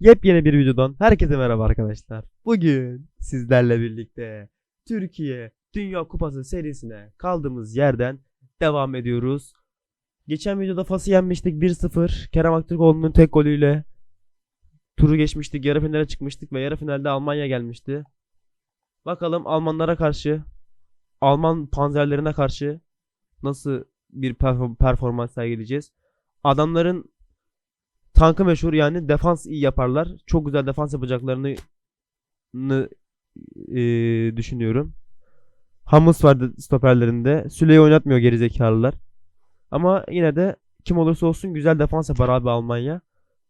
Yepyeni bir videodan herkese merhaba arkadaşlar. Bugün sizlerle birlikte Türkiye Dünya Kupası serisine kaldığımız yerden devam ediyoruz. Geçen videoda Fas'ı yenmiştik 1-0. Kerem Aktürkoğlu'nun tek golüyle turu geçmiştik. Yarı finale çıkmıştık ve yarı finalde Almanya gelmişti. Bakalım Almanlara karşı, Alman panzerlerine karşı nasıl bir perform- performans sergileyeceğiz. Adamların tankı meşhur yani defans iyi yaparlar. Çok güzel defans yapacaklarını nı- eee, düşünüyorum. Hamus vardı stoperlerinde. Süleyi oynatmıyor gerizekalılar. Ama yine de kim olursa olsun güzel defans yapar abi Almanya.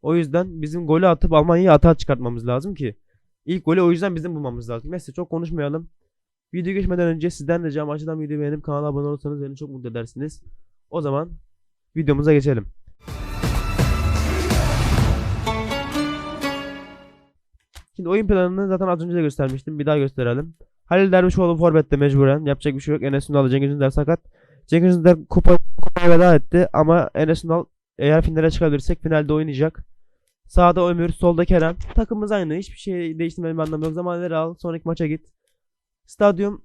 O yüzden bizim golü atıp Almanya'yı atağa çıkartmamız lazım ki. İlk golü o yüzden bizim bulmamız lazım. Neyse çok konuşmayalım. Video geçmeden önce sizden ricam aşağıdan videoyu beğenip kanala abone olursanız beni çok mutlu edersiniz. O zaman videomuza geçelim. Şimdi oyun planını zaten az önce de göstermiştim. Bir daha gösterelim. Halil Dervişoğlu forvette mecburen. Yapacak bir şey yok. Enes Ünal, Cengiz Ünder sakat. Cengiz Ünder kupa, kupaya veda etti ama Enes Ünal eğer finale çıkabilirsek finalde oynayacak. Sağda Ömür, solda Kerem. Takımımız aynı. Hiçbir şey değiştirmenin bir anlamı yok. Zamanları al. Sonraki maça git. Stadyum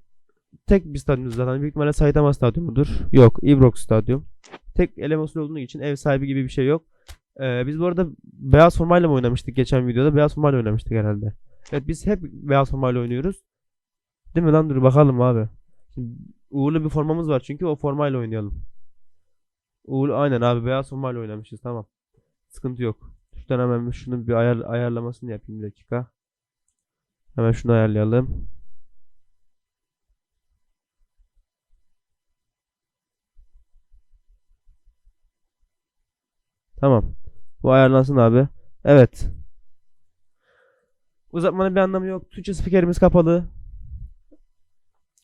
tek bir stadyum zaten. Büyük ihtimalle Saitama Stadyumudur. Yok. Ibrox Stadyum. Tek eleme usulü olduğu için ev sahibi gibi bir şey yok. Ee, biz bu arada beyaz formayla mı oynamıştık geçen videoda? Beyaz formayla oynamıştık herhalde. Evet biz hep beyaz formayla oynuyoruz. Değil mi lan dur bakalım abi. Şimdi uğurlu bir formamız var çünkü o formayla oynayalım. Uğurlu aynen abi beyaz formayla oynamışız tamam. Sıkıntı yok. Şuradan hemen şunu bir ayar, ayarlamasını yapayım bir dakika. Hemen şunu ayarlayalım. Tamam. Bu ayarlansın abi. Evet. Uzatmanın bir anlamı yok. Türkçe spikerimiz kapalı.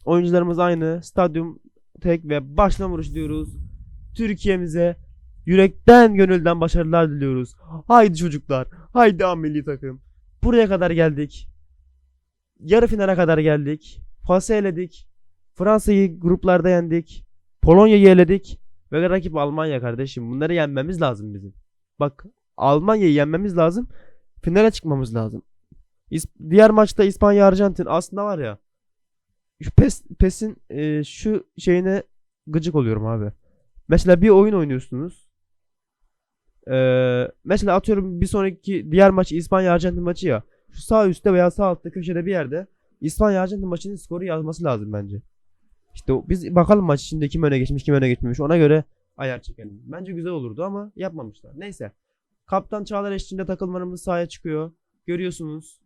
Oyuncularımız aynı. Stadyum tek ve baştan vuruş diyoruz. Türkiye'mize yürekten gönülden başarılar diliyoruz. Haydi çocuklar. Haydi A milli takım. Buraya kadar geldik. Yarı finale kadar geldik. Fas'ı eledik. Fransa'yı gruplarda yendik. Polonya'yı eledik. Ve rakip Almanya kardeşim. Bunları yenmemiz lazım bizim. Bak Almanya'yı yenmemiz lazım. Finale çıkmamız lazım. İs- diğer maçta İspanya Arjantin aslında var ya. Şu PES, PES'in e, şu şeyine gıcık oluyorum abi. Mesela bir oyun oynuyorsunuz. Ee, mesela atıyorum bir sonraki diğer maç İspanya Arjantin maçı ya. Şu sağ üstte veya sağ altta köşede bir yerde İspanya Arjantin maçının skoru yazması lazım bence. İşte biz bakalım maç içinde kim öne geçmiş kim öne geçmemiş ona göre ayar çekelim. Bence güzel olurdu ama yapmamışlar. Neyse. Kaptan Çağlar eşliğinde takımlarımız sahaya çıkıyor. Görüyorsunuz.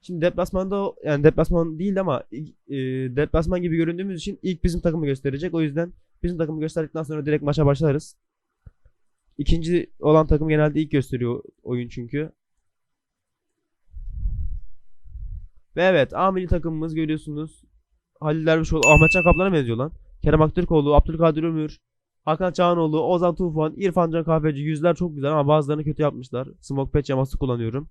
Şimdi deplasmanda yani deplasman değil ama e, deplasman gibi göründüğümüz için ilk bizim takımı gösterecek. O yüzden bizim takımı gösterdikten sonra direkt maça başlarız. İkinci olan takım genelde ilk gösteriyor oyun çünkü. Ve evet A milli takımımız görüyorsunuz. Halil Dervişoğlu, Ahmetcan Kaplan'a benziyor lan. Kerem Aktürkoğlu, Abdülkadir Ömür, Hakan Çağanoğlu, Ozan Tufan, İrfan Can Kahveci yüzler çok güzel ama bazılarını kötü yapmışlar. Smoke patch yaması kullanıyorum.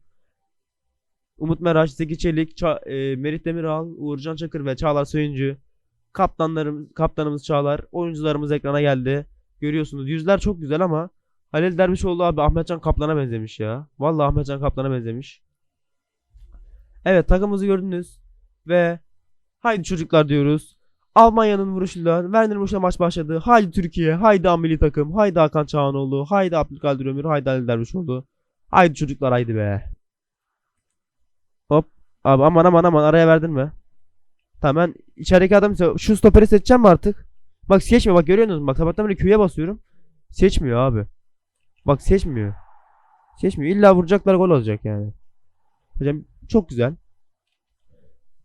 Umut Meraş, Zeki Çelik, Ça- e, Merit Demiral, Uğurcan Çakır ve Çağlar Söyüncü. Kaptanlarımız, kaptanımız Çağlar. Oyuncularımız ekrana geldi. Görüyorsunuz yüzler çok güzel ama Halil Dervişoğlu abi Ahmetcan Kaplan'a benzemiş ya. Vallahi Ahmetcan Kaplan'a benzemiş. Evet takımımızı gördünüz. Ve haydi çocuklar diyoruz. Almanya'nın vuruşuyla Werner Muş'la maç başladı. Haydi Türkiye, haydi A milli takım, haydi Hakan Çağanoğlu, haydi Abdülkadir Ömür, haydi Ali Dervişoğlu. Haydi çocuklar haydi be. Hop. Abi aman aman aman araya verdin mi? Tamam içerideki adam şu stoperi seçeceğim mi artık? Bak seçmiyor bak görüyor musunuz? Bak sabahtan beri Q'ya basıyorum. Seçmiyor abi. Bak seçmiyor. Seçmiyor. İlla vuracaklar gol olacak yani. Hocam çok güzel.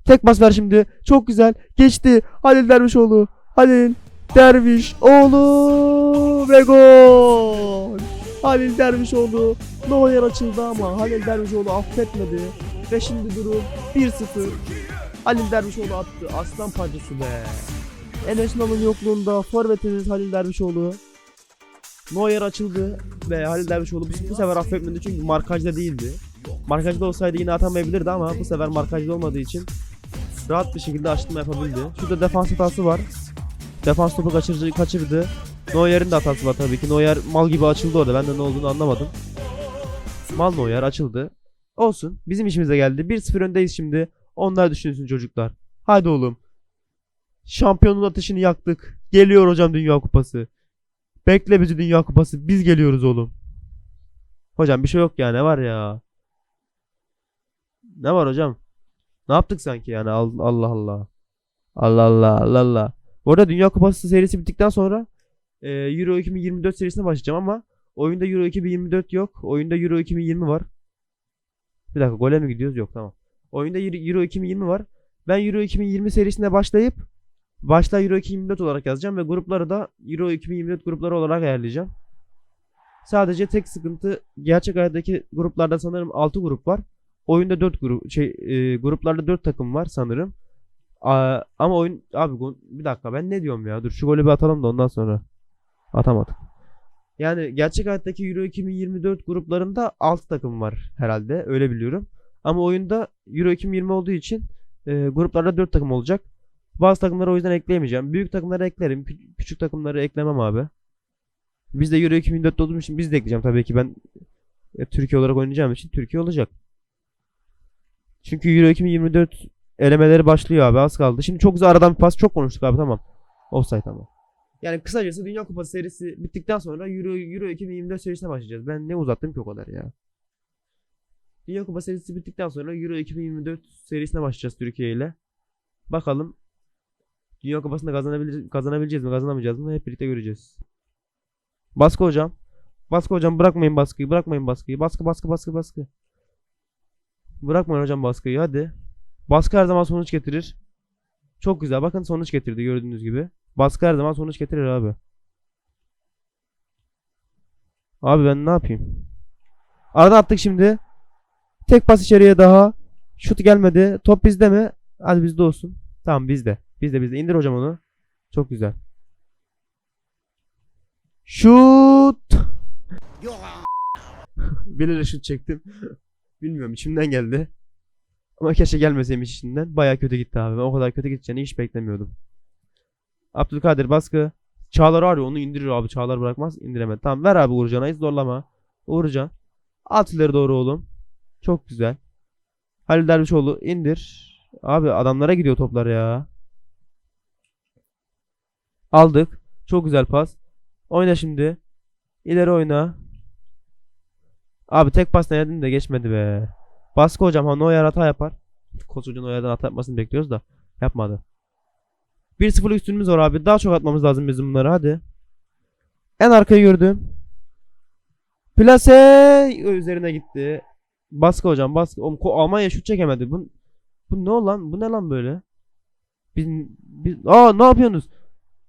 Tek pas ver şimdi. Çok güzel. Geçti. Halil Dervişoğlu. Halil Dervişoğlu ve gol. Halil Dervişoğlu. Neuer açıldı ama Halil Dervişoğlu affetmedi. Ve şimdi durum 1-0. Halil Dervişoğlu attı. Aslan parçası be. Enes Ünal'ın yokluğunda forvetimiz Halil Dervişoğlu. Neuer açıldı ve Halil Dervişoğlu bu, bu sefer affetmedi çünkü markajda değildi. Markajda olsaydı yine atamayabilirdi ama bu sefer markajda olmadığı için rahat bir şekilde açtırma yapabildi. Şurada defans hatası var. Defans topu kaçırdı, kaçırdı. Neuer'in de hatası var tabii ki. Neuer mal gibi açıldı orada. Ben de ne olduğunu anlamadım. Mal Neuer açıldı. Olsun. Bizim işimize geldi. 1-0 öndeyiz şimdi. Onlar düşünsün çocuklar. Hadi oğlum. Şampiyonun ateşini yaktık. Geliyor hocam Dünya Kupası. Bekle bizi Dünya Kupası. Biz geliyoruz oğlum. Hocam bir şey yok ya. Ne var ya? Ne var hocam? Ne yaptık sanki yani? Al- Allah Allah. Allah Allah Allah Allah. Bu arada Dünya Kupası serisi bittikten sonra e, Euro 2024 serisine başlayacağım ama oyunda Euro 2024 yok. Oyunda Euro 2020 var. Bir dakika gole mi gidiyoruz? Yok tamam. Oyunda Euro 2020 var. Ben Euro 2020 serisine başlayıp başta Euro 2024 olarak yazacağım ve grupları da Euro 2024 grupları olarak ayarlayacağım. Sadece tek sıkıntı gerçek hayattaki gruplarda sanırım 6 grup var. Oyunda 4 grup şey e, gruplarda 4 takım var sanırım. Aa, ama oyun abi bir dakika ben ne diyorum ya? Dur şu golü bir atalım da ondan sonra atamadık. Yani gerçek hayattaki Euro 2024 gruplarında 6 takım var herhalde öyle biliyorum. Ama oyunda Euro 2020 olduğu için e, gruplarda 4 takım olacak. Bazı takımları o yüzden ekleyemeyeceğim. Büyük takımları eklerim. Kü- küçük takımları eklemem abi. Biz de Euro 2024 olduğum için biz de ekleyeceğim tabii ki ben e, Türkiye olarak oynayacağım için Türkiye olacak. Çünkü Euro 2024 elemeleri başlıyor abi az kaldı. Şimdi çok güzel aradan bir pas çok konuştuk abi tamam. Offside ama. Yani kısacası Dünya Kupası serisi bittikten sonra Euro, Euro 2024 serisine başlayacağız. Ben ne uzattım ki o kadar ya. Dünya Kupası serisi bittikten sonra Euro 2024 serisine başlayacağız Türkiye ile. Bakalım Dünya Kupası'nda kazanabilir, kazanabileceğiz mi kazanamayacağız mı hep birlikte göreceğiz. Baskı hocam. Baskı hocam bırakmayın baskıyı bırakmayın baskıyı. Baskı baskı baskı baskı. Bırakmayın hocam baskıyı hadi. Baskı her zaman sonuç getirir. Çok güzel bakın sonuç getirdi gördüğünüz gibi. Baskı her zaman sonuç getirir abi. Abi ben ne yapayım? Arada attık şimdi. Tek pas içeriye daha. Şut gelmedi. Top bizde mi? Hadi bizde olsun. Tamam bizde. Bizde bizde. İndir hocam onu. Çok güzel. Şut. Bilerek şut çektim. Bilmiyorum içimden geldi. Ama keşke gelmeseymiş içinden. Baya kötü gitti abi. Ben o kadar kötü gideceğini hiç beklemiyordum. Abdülkadir baskı. Çağlar arıyor onu indirir abi. Çağlar bırakmaz. indiremedi. Tamam ver abi Uğurcan'a hiç zorlama. Uğurcan. At ileri doğru oğlum. Çok güzel. Halil Dervişoğlu indir. Abi adamlara gidiyor toplar ya. Aldık. Çok güzel pas. Oyna şimdi. İleri oyna. Abi tek pas denedin de geçmedi be. Baskı hocam ha Neuer hata yapar. Hoca Neuer'den hata yapmasını bekliyoruz da. Yapmadı. 1-0 üstünümüz var abi. Daha çok atmamız lazım bizim bunları hadi. En arkayı gördüm. Plase üzerine gitti. Baskı hocam baskı. Almanya şut çekemedi. Bu, bu ne lan? Bu ne lan böyle? Biz, biz Aa ne yapıyorsunuz?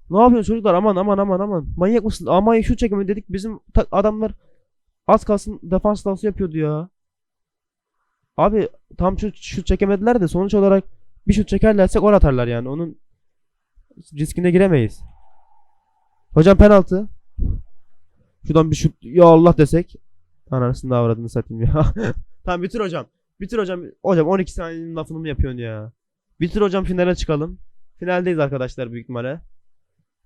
Ne yapıyorsunuz çocuklar? Aman aman aman aman. Manyak mısınız? Almanya şut çekemedi dedik. Bizim adamlar az kalsın defans dansı yapıyordu ya. Abi tam şut, şut çekemediler de sonuç olarak bir şut çekerlerse gol atarlar yani. Onun riskine giremeyiz. Hocam penaltı. Şuradan bir şut ya Allah desek. Anasını da avradını satayım ya. tamam bitir hocam. Bitir hocam. Hocam 12 saniyenin lafını mı yapıyorsun ya? Bitir hocam finale çıkalım. Finaldeyiz arkadaşlar büyük ihtimalle.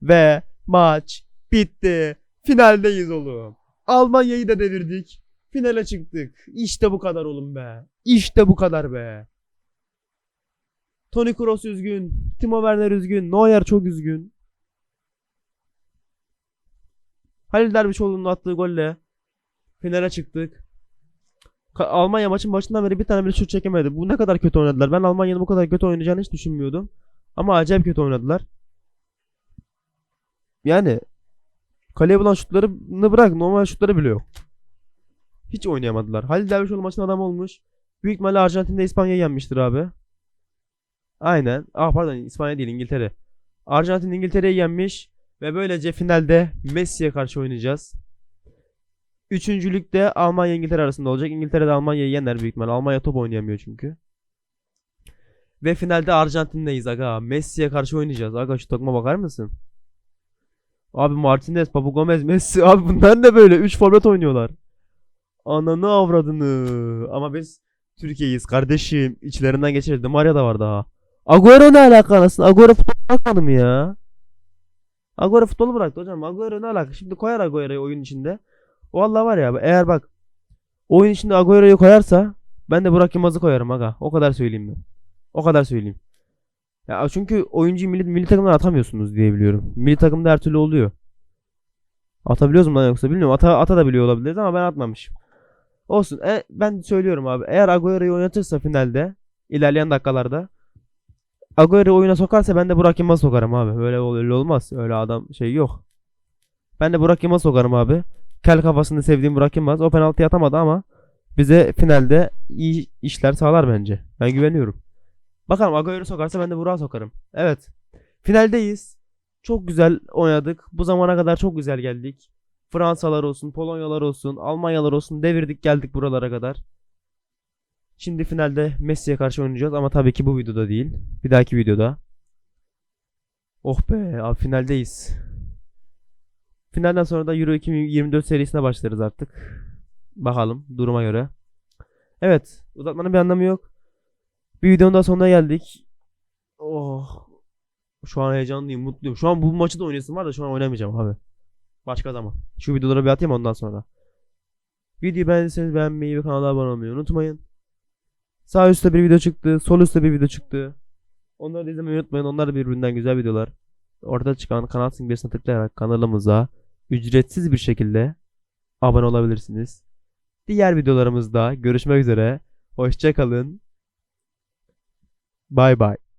Ve maç bitti. Finaldeyiz oğlum. Almanya'yı da devirdik. Finale çıktık. İşte bu kadar oğlum be. İşte bu kadar be. Toni Kroos üzgün. Timo Werner üzgün. Neuer çok üzgün. Halil Dervişoğlu'nun attığı golle finale çıktık. Almanya maçın başından beri bir tane bile şut çekemedi. Bu ne kadar kötü oynadılar. Ben Almanya'nın bu kadar kötü oynayacağını hiç düşünmüyordum. Ama acayip kötü oynadılar. Yani kaleye bulan şutlarını bırak normal şutları bile yok. Hiç oynayamadılar. Halil Dervişoğlu maçın adamı olmuş. Büyük ihtimalle Arjantin'de İspanya'yı yenmiştir abi. Aynen. Ah pardon İspanya değil İngiltere. Arjantin İngiltere'yi yenmiş. Ve böylece finalde Messi'ye karşı oynayacağız. Üçüncülükte Almanya İngiltere arasında olacak. İngiltere de Almanya'yı yener büyük ihtimal. Almanya top oynayamıyor çünkü. Ve finalde Arjantin'deyiz aga. Messi'ye karşı oynayacağız. Aga şu takıma bakar mısın? Abi Martinez, Papu Gomez, Messi. Abi bunlar da böyle. 3 forvet oynuyorlar. Ananı avradını. Ama biz Türkiye'yiz kardeşim. İçlerinden geçeriz. Maria da var daha. Agüero ne alaka anasını? Agüero futbol bırakmadı mı ya? Agüero futbolu bıraktı hocam. Agüero ne alaka? Şimdi koyar Agüero'yu oyun içinde. Vallahi var ya eğer bak oyun içinde Agüero'yu koyarsa ben de Burak Yılmaz'ı koyarım aga. O kadar söyleyeyim ben. O kadar söyleyeyim. Ya çünkü oyuncuyu milli, milli takımdan atamıyorsunuz diye biliyorum. Milli takımda her türlü oluyor. Atabiliyoruz mu lan yoksa bilmiyorum. Ata, ata da biliyor olabiliriz ama ben atmamışım. Olsun. E, ben söylüyorum abi. Eğer Agüero'yu oynatırsa finalde ilerleyen dakikalarda Agüero'yu oyuna sokarsa ben de Burak Yılmaz'ı sokarım abi. Öyle, öyle olmaz. Öyle adam şey yok. Ben de Burak Yılmaz'ı sokarım abi. Kel kafasını sevdiğim Burak Yılmaz. O penaltıyı atamadı ama bize finalde iyi işler sağlar bence. Ben güveniyorum. Bakalım Agüero sokarsa ben de Burak'ı sokarım. Evet. Finaldeyiz. Çok güzel oynadık. Bu zamana kadar çok güzel geldik. Fransalar olsun, Polonyalar olsun, Almanyalar olsun devirdik geldik buralara kadar. Şimdi finalde Messi'ye karşı oynayacağız ama tabii ki bu videoda değil. Bir dahaki videoda. Oh be abi finaldeyiz. Finalden sonra da Euro 2024 serisine başlarız artık. Bakalım duruma göre. Evet uzatmanın bir anlamı yok. Bir videonun daha sonuna geldik. Oh. Şu an heyecanlıyım, mutluyum. Şu an bu maçı da oynayasım var da şu an oynamayacağım abi. Başka zaman. Şu videoları bir atayım ondan sonra. Videoyu beğendiyseniz beğenmeyi ve kanala abone olmayı unutmayın. Sağ üstte bir video çıktı. Sol üstte bir video çıktı. Onları da izlemeyi unutmayın. Onlar da birbirinden güzel videolar. Orada çıkan kanal simgesine tıklayarak kanalımıza ücretsiz bir şekilde abone olabilirsiniz. Diğer videolarımızda görüşmek üzere. Hoşçakalın. Bye bye.